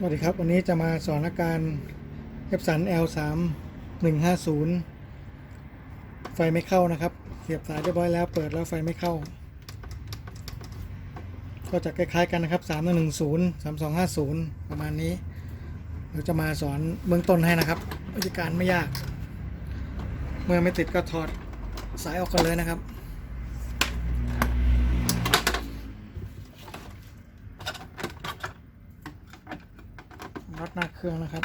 สวัสดีครับ วันนี้จะมาสอนอาการ Epson L3 150 ไฟไม่เข้านะครับ เสียบสายเรียบร้อยแล้วเปิดแล้วไฟไม่เข้า ก็จะคล้ายๆกันนะครับ 3110 3250 ประมาณนี้ เราจะมาสอนเบื้องต้นให้นะครับวิธีการไม่ยาก เมื่อไม่ติดก็ถอดสายออกกันเลยนะครับ น็อตหน้าเครื่องนะครับ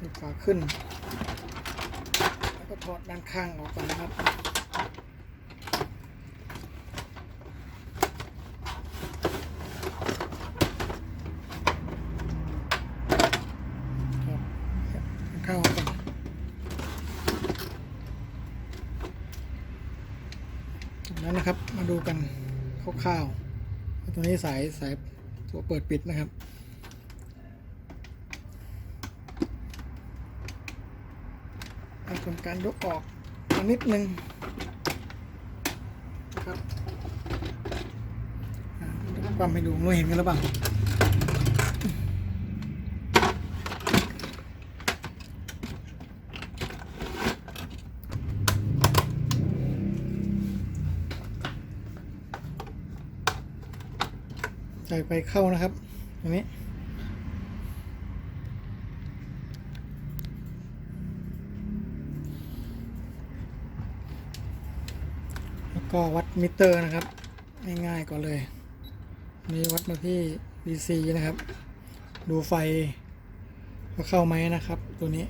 ยกฝาขึ้น แล้วก็ถอดด้านข้างออกก่อนนะครับข้านข้างออกก่อ นะครับ มาดูกันคร่าวๆ ตัวนี้สายสายตัวเปิดปิดนะครับ ทำการยกออกมานิดนึงนะครับความให้ดูเราเห็นกันหรือเปล่า ใส่ไปเข้านะครับตรงนี้แล้วก็วัดมิเตอร์นะครับ ง่ายๆก่อนเลยนี่วัดมาที่ DC นะครับ ดูไฟว่าเข้าไหมนะครับ ตัวนี้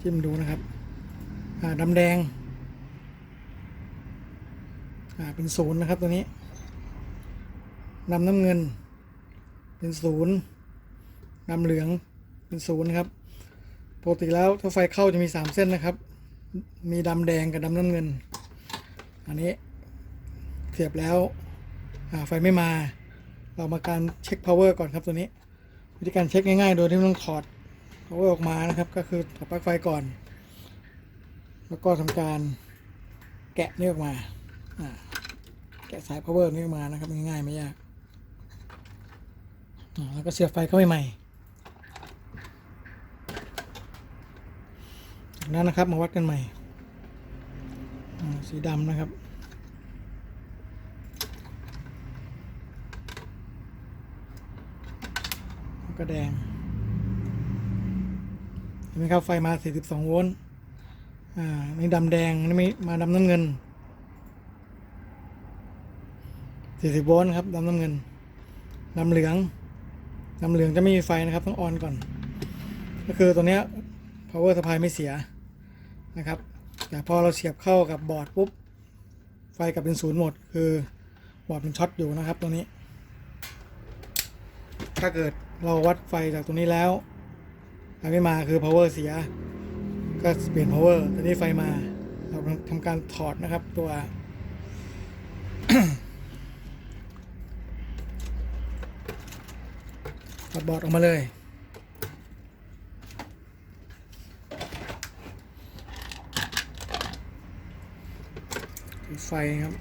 จิ้มดูนะครับดำแดง เป็นศูนย์นะครับตัวนี้ดำน้ำเงิน เป็นศูนย์ดำเหลืองเป็นศูนย์ครับปกติแล้วถ้าไฟเข้าจะมีสามเส้นนะครับ มีดำแดงกับดำน้ำเงิน อันนี้เสียบแล้วไฟไม่มา เรามาการเช็ค power ก่อนครับตัวนี้ วิธีการเช็คง่ายๆ โดยที่ไม่ต้องถอด power ออกมานะครับ ก็คือถอดปลั๊กไฟก่อน แล้วก็ทำการแกะนี่ออกมาอ่า แกะสาย power นี่มานะครับง่ายๆไม่ยากแล้วก็เสียบไฟเข้าไปใหม่นั้นนะครับมาวัดกันใหม่สีดำนะครับแล้วก็แดงเห็นไหมครับไฟมา 42 โวลต์ อ่า นี่ดำแดง นี่ไม่มาดำน้ำเงิน 40 โวลต์ครับดำน้ำเงินดำเหลืองดำเหลืองจะไม่มีไฟนะครับต้องออนก่อน ก็คือตัวเนี้ย power supply ไม่เสียนะครับ แต่พอเราเสียบเข้ากับบอร์ดปุ๊บ ไฟกลับเป็นศูนย์หมด คือบอร์ดมันช็อตอยู่นะครับตัวนี้ ถ้าเกิดเราวัดไฟจากตรงนี้แล้วไฟไม่มาคือ power เสีย ก็เปลี่ยน power ตอนนี้ไฟมา เราทำการถอดนะครับตัว ถอดบอร์ดออกมาเลย ไฟครับ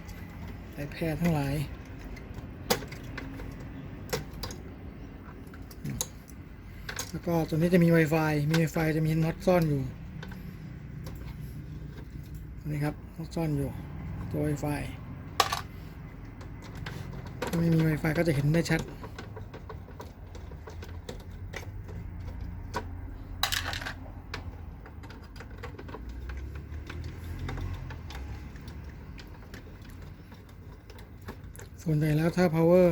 สายแพทย์ทั้งหลายแล้วก็ตัวนี้จะมี Wi-Fi มี Wi-Fi จะมีน็อตซ่อนอยู่นี้ครับน็อตซ่อนอยู่ตัว Wi-Fi ถ้าไม่มี Wi-Fi ก็จะเห็นได้ชัด ส่วนใหญ่แล้วถ้า power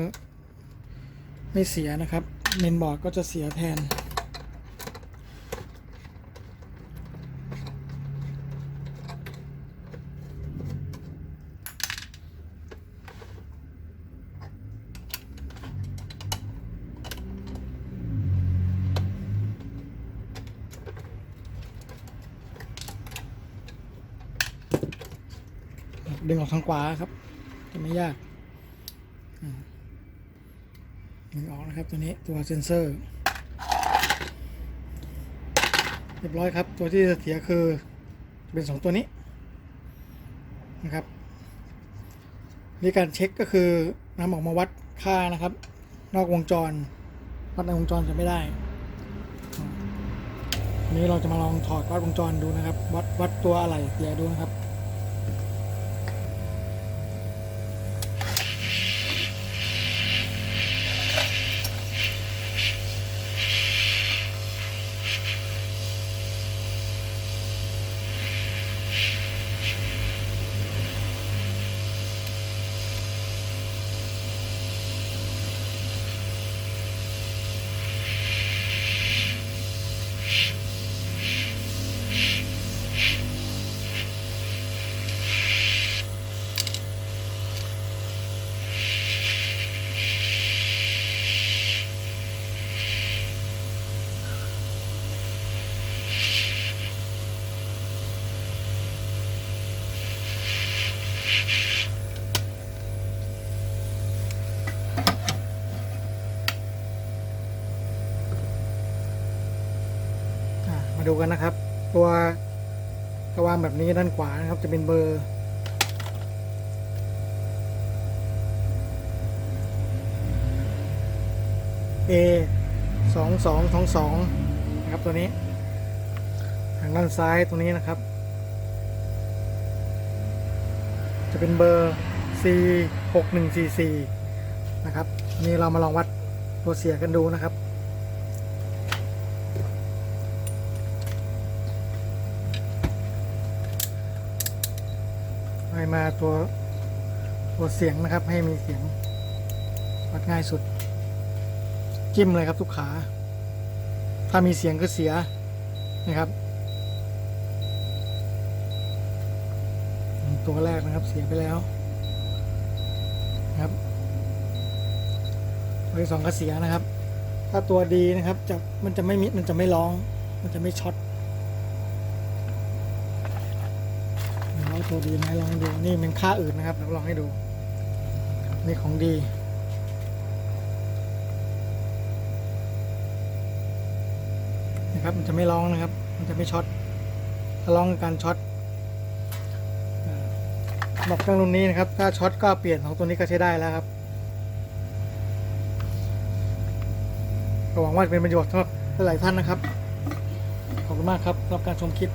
ไม่เสียนะครับเมนบอร์ดก็จะเสียแทน ดึงออกทางขวาครับ จะไม่ยากึงออกนะครับตัวนี้ตัวเซนเซอร์เรียบร้อยครับตัวที่เสียคือเป็นสองตัวนี้นะครับวิธีการเช็คก็คือนำออกมาวัดค่านะครับ นอกวงจรวัดในวงจรจะไม่ได้นนี้เราจะมาลองถอดวัดวงจรดูนะครับ วัดวัดตัวอะไรเสียดูนะครับ ดูกันนะครับ ตัวกระวางแบบนี้ด้านขวานะครับ จะเป็นเบอร์ A สองสองสองสองนะครับตัวนี้ทางด้านซ้ายตรงนี้นะครับ จะเป็นเบอร์ C หกหนึ่งสี่สี่นะครับนี่เรามาลองวัดตัวเสียกันดูนะครับ ให้มาตัวตัวเสียงนะครับ ให้มีเสียงวัดง่ายสุด จิ้มเลยครับทุกขา ถ้ามีเสียงก็เสียนะครับ ตัวแรกนะครับเสียไปแล้วนะครับตัวที่สองก็เสียนะครับ ถ้าตัวดีนะครับจะมันจะไม่มีมันจะไม่ร้อง มันจะไม่ช็อตแล้ว ตัวดีไหมลองดูนี่เป็นค่าอื่นนะครับเราลองให้ดู นี่ของดี นะครับมันจะไม่ร้องนะครับ มันจะไม่ช็อตถ้าร้องการช็อตบอกเครื่องรุ่นนี้นะครับ ถ้าช็อตก็เปลี่ยนของตัวนี้ก็ใช้ได้แล้วครับก็หวังว่าจะเป็นประโยชน์สำหรับหลายท่านนะครับ ขอบคุณมากครับสำหรับการชมคลิป